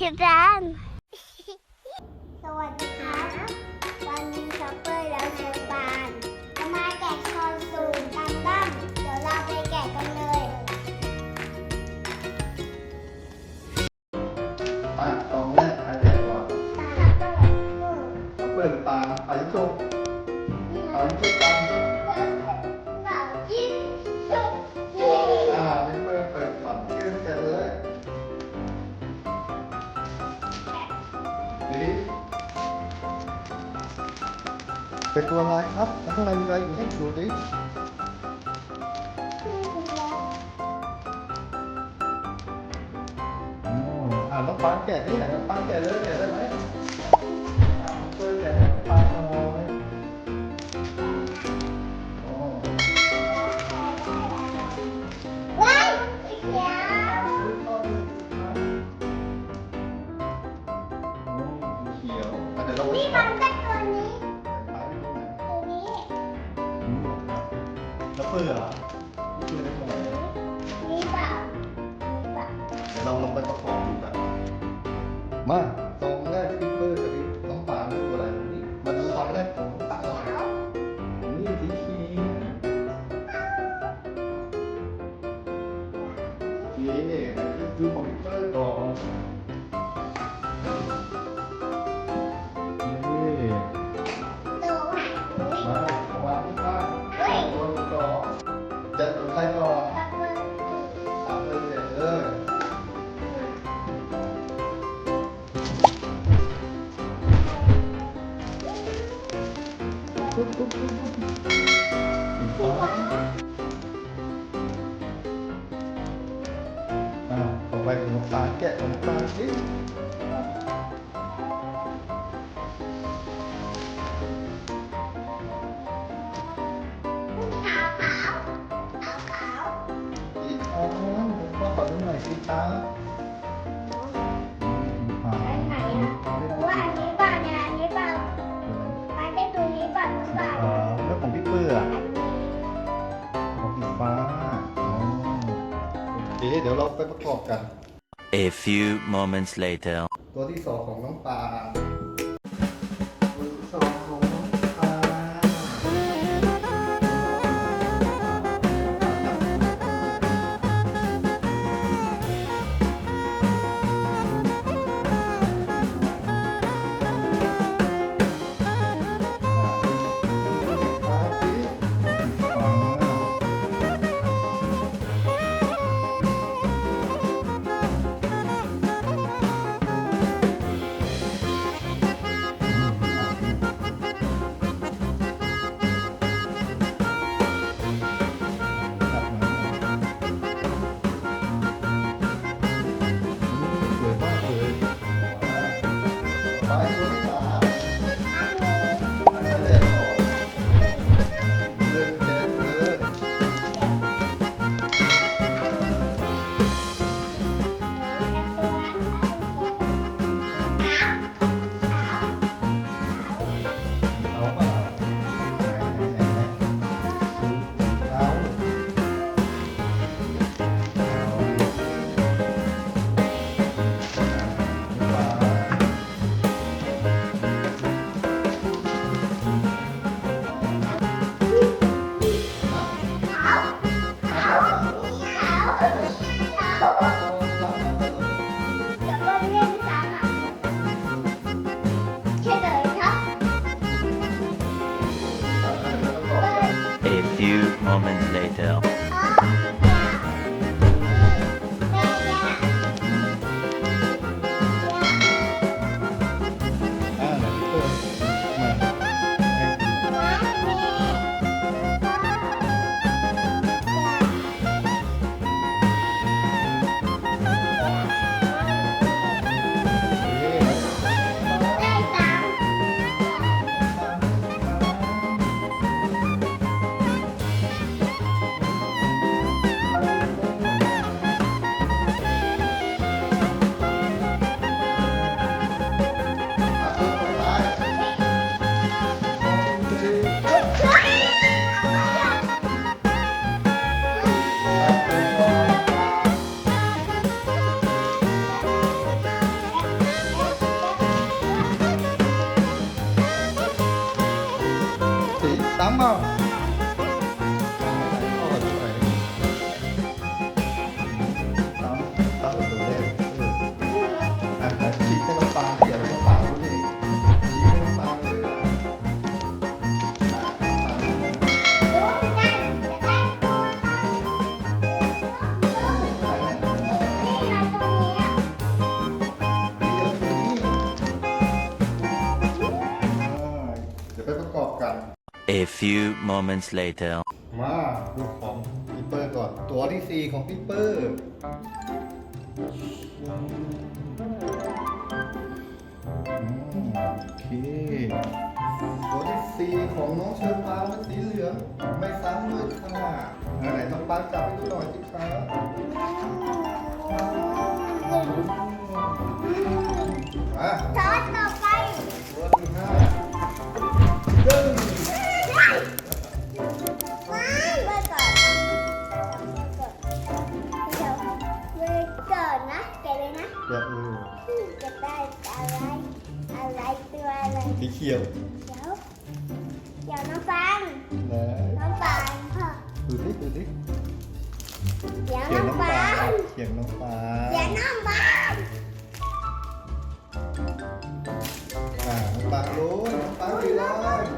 คิดร้านสวัสดี ดีเป็นตัวอะไรครับแล้วข้างในมีอะไรอยู่ให้ดูดิอืมอ่าน้องปานแกะนี่ไหนน้องปานแกะเลยแกะได้ไหม แล้วเปื่อเปื่อได้ตรงไหนนี่เปล่านี่เปล่าเดี๋ยวเราลงไปประกอบดูกันมาตรงแรกที่เปื่อกับที่น้องปานเป็นตัวอะไรนี่มาดูตอนแรกของน้องปานก่อนนี่สีเขียวนี่ดูของพี่เปิ้ลก่อนนี่ ตาแกะขนตาสิขาวขาวขาวขาวสีทองผมก็ขอดูหน่อยสีตาอ่าอันไหนอะหรือว่าอันนี้เปลาเนี่ยอันนี้เปล่ามันได้ตัวนี้เปล่าหรือเปล่าอ่าแล้วของพี่เปื้ออันนี้ของสีฟ้าอ๋อโอเคเดี๋ยวเราไปประกอบกัน A few moments later. ตัวที่สองของน้องปลา 三毛 A few moments later. มาดูของพี่เปอร์ก่อน ตัวที่สี่ของพี่เปอร์อืมโอเค ตัวที่สี่ของน้องเชอปางเป็นสีเหลือง ไม่ซ้ำด้วยค่ะอันไหนน้องปางจับให้ดูหน่อยสิครับอะ สีเขียวเดี๋ยวเดี๋ยวน้องฟังนะน้องฟังพ่อดูดิดูดิเดี๋ยวเขียน้งองน้ำปฟัลางเขียงน้ำปลาเดี๋ยวน้องฟังอ่าน้ำปลารู้น้ำปลาสีอะไรเบอ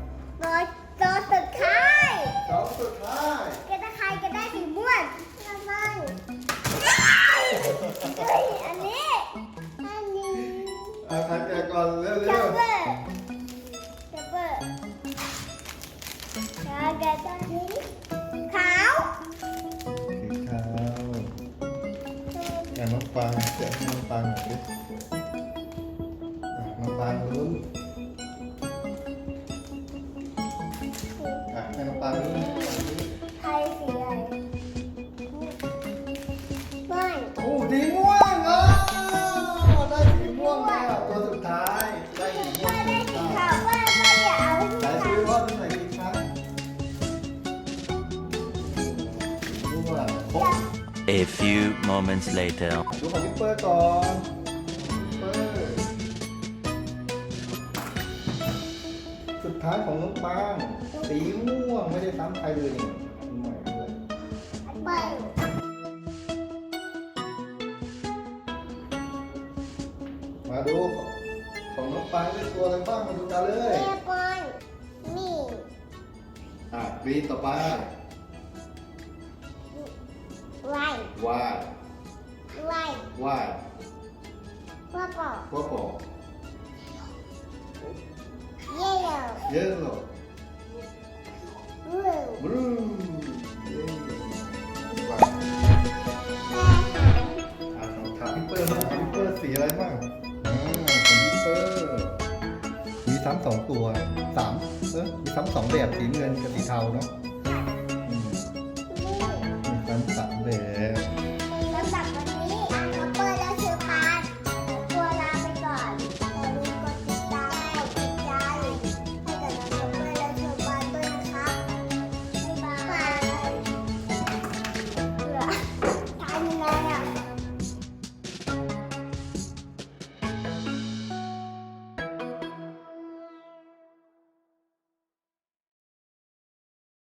สองสุดท้ายก็จะใครก็ได้สีม่วงน้ำมันเฮ้ยอันนี้ อันนี้อะใครแกะก่อนเร็วช็อปๆเปอร์ช็อปเปอร์ชาแกตัวนี้ขาวสีขาวอะน้องปางแกะให้น้องปางหน่อยดิอะน้องปางลุ้นอะให้น้องปางลุ้น ดูว่าครบ A few moments later. ดูของพี่เปอร์ก่อนพี่เปอร์สุดท้ายของน้องปางสีม่วงไม่ได้ซ้ำใครเลยนี่อันใหม่เลยไปมาดูของน้องปางได้ตัวอะไรบ้างมาดูกันเลยเรียบร้อยนี่อะกรีนต่อไป ไล่วายไล่วายว่าบอกพวกบอกเย่โย่เยอะหรอบลูบลูเย้วายแม่อะลองถามพี่เปอร์นะพี่เปอร์สีอะไรบ้างอ่าของพี่เปอร์มีซ้ำสองตัวสามเออมีซ้ำสองแบบสีเงินกับสีเทาเนาะอืมนี่มีซ้ำสามแบบ